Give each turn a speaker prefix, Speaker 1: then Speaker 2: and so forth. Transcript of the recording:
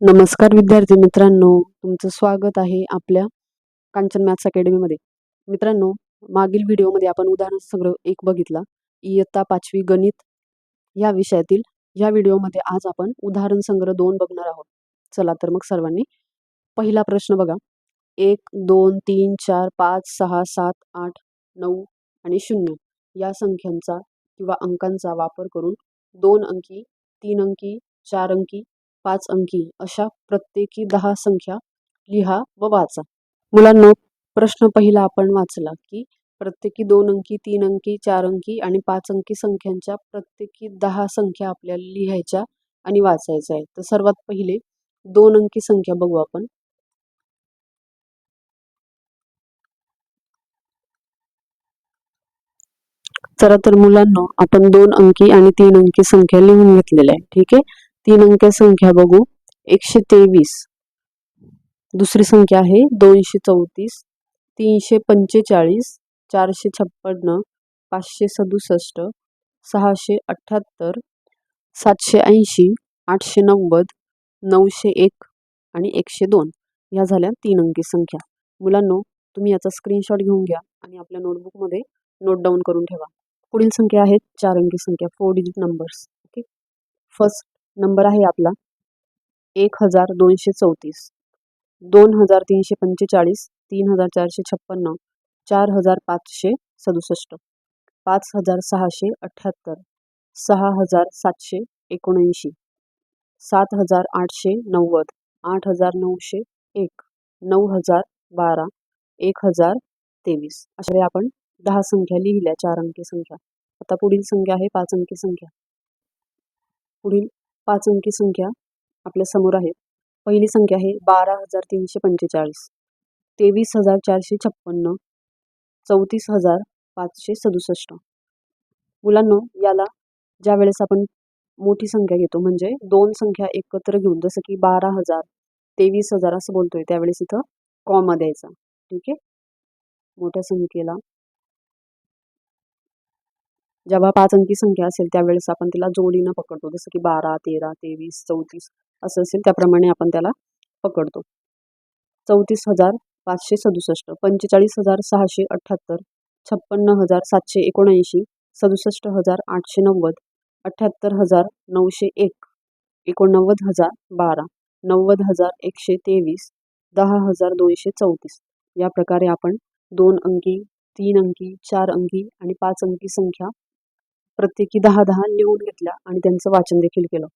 Speaker 1: नमस्कार विद्यार्थी मित्रांनो तुमचं स्वागत आहे आपल्या कांचन मॅथ्स अकॅडमीमध्ये. मित्रांनो मागील व्हिडिओमध्ये आपण उदाहरण संग्रह एक बघितला इयत्ता पाचवी गणित या विषयातील. या व्हिडिओमध्ये आज आपण उदाहरण संग्रह दोन बघणार आहोत. चला तर मग सर्वांनी पहिला प्रश्न बघा. एक दोन तीन चार पाच सहा सात आठ नऊ आणि शून्य या संख्यांचा किंवा अंकांचा वापर करून दोन अंकी तीन अंकी चार अंकी पाच अंकी अशा प्रत्येकी दहा संख्या लिहा व वाचा. मुलांना प्रश्न पहिला आपण वाचला की प्रत्येकी दोन अंकी तीन अंकी चार अंकी आणि पाच अंकी संख्यांच्या प्रत्येकी दहा संख्या आपल्याला लिहायच्या आणि वाचायच्या आहेत. तर सर्वात पहिले दोन अंकी संख्या बघू आपण. चला तर मुलांना आपण दोन अंकी आणि तीन अंकी संख्या लिहून घेतलेल्या आहे ठीक आहे? तीन अंकी संख्या बघू. एकशे तेवीस. दुसरी संख्या आहे दोनशे चौतीस. तीनशे पंचेचाळीस. चारशे छप्पन्न. पाचशे सदुसष्ट. सहाशे अठ्ठ्याहत्तर सातशे ऐंशी. आठशे नव्वद. नऊशे एक आणि एकशे दोन. ह्या झाल्या तीन अंकी संख्या. मुलांनो तुम्ही याचा स्क्रीनशॉट घेऊन घ्या आणि आपल्या नोटबुकमध्ये नोट डाऊन करून ठेवा. पुढील संख्या आहेत चार अंकी संख्या four digit numbers okay first number आहे आपला. एक हजार दोनशे चौतीस. दोन हजार तीनशे पंचेचाळीस. तीन हजार चारशे छप्पन्न. चार हजार पाचशे सदुसष्ट. पाच हजार सहाशे अठ्ठ्याहत्तर सहा हजार सातशे एकोणऐंशी. सात हजार आठशे नव्वद. आठ हजार नऊशे एक. नऊ हजार बारा. एक हजार तेवीस. अशा वेळी आपण दहा संख्या लिहिल्या चार अंकी संख्या. आता पुढील संख्या आहे पाच अंकी संख्या. पुढील पाच अंकी संख्या आपल्यासमोर आहे पहिली संख्या आहे बारा हजार तीनशे पंचेचाळीस. तेवीस हजार चारशे छप्पन्न. चौतीस हजार पाचशे सदुसष्ट. मुलांनो याला ज्या वेळेस आपण मोठी संख्या घेतो म्हणजे दोन संख्या एकत्र घेऊन जसं की बारा हजार तेवीस हजार असं बोलतोय त्यावेळेस इथं कॉमा द्यायचा. ठीक आहे? मोठ्या संख्येला जेव्हा पाच अंकी संख्या असेल त्यावेळेस आपण तिला जोडीनं पकडतो. जसं की बारा तेरा तेवीस चौतीस असं असेल त्याप्रमाणे आपण त्याला पकडतो. चौतीस हजार पाचशे सदुसष्ट पंचेचाळीस हजार सहाशे अठ्ठ्याहत्तर छप्पन्न हजार सातशे एकोणऐंशी सदुसष्ट हजार आठशे नव्वद अठ्ठ्याहत्तर हजार नऊशे एक एकोणनव्वद हजार बारा नव्वद हजार एकशे तेवीस दहा हजार दोनशे चौतीस. या प्रकारे आपण दोन अंकी तीन अंकी चार अंकी आणि पाच अंकी संख्या प्रत्येकी दहा दहा लिहून घेतल्या आणि त्यांचं वाचन देखील केलं.